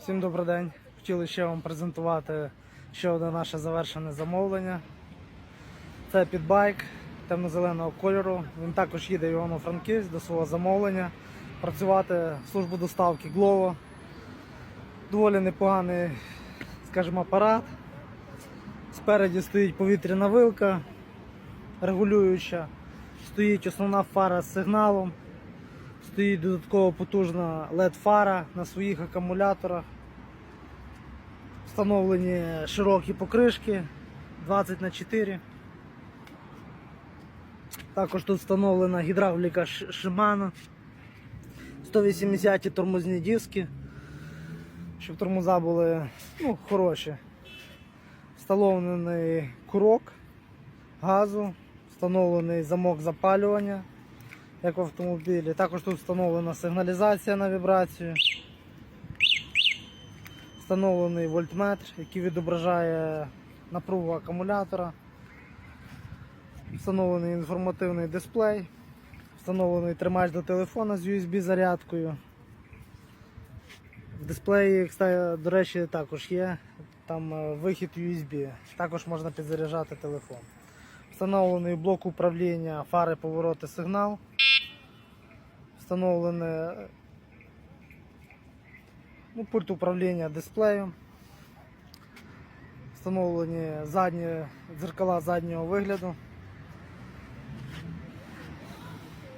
Всім добрий день. Хотіли ще вам презентувати ще одне наше завершене замовлення. Це підбайк темно-зеленого кольору. Він також їде в Івано-Франківськ до свого замовлення. Працювати в службу доставки Glovo. Доволі непоганий, скажімо, апарат. Спереді стоїть повітряна вилка регулююча. Стоїть основна фара з сигналом. Стоїть додатково потужна LED-фара на своїх акумуляторах. Встановлені широкі покришки 20 на 4 Також тут встановлена гідравліка Shimano. 180 тормозні диски, щоб тормоза були ну, хороші. Встановлений курок газу, встановлений замок запалювання як в автомобілі. Також тут встановлена сигналізація на вібрацію. Встановлений вольтметр, який відображає напругу акумулятора. Встановлений інформативний дисплей. Встановлений тримач до телефона з USB зарядкою. В дисплеї, до речі, також є там е, вихід USB. Також можна підзаряджати телефон. Встановлений блок управління фари повороти сигнал. Встановлене ну, пульт управління дисплеєм. Встановлені задні дзеркала заднього вигляду.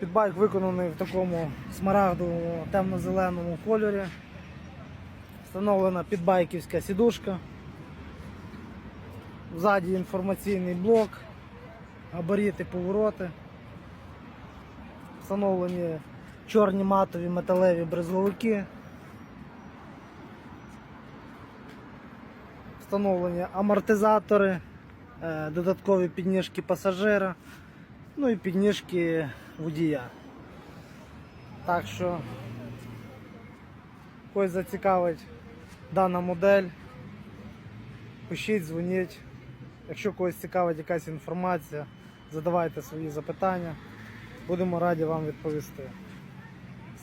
Підбайк виконаний в такому смарагдовому темно-зеленому кольорі. Встановлена підбайківська сідушка. Ззаді інформаційний блок, габаріти, повороти. Встановлені чорні матові металеві брезговики. Встановлені амортизатори, е, додаткові підніжки пасажира, ну і підніжки водія. Так що когось зацікавить дана модель. Пишіть, дзвоніть. Якщо когось цікавить якась інформація, задавайте свої запитання. Будемо раді вам відповісти.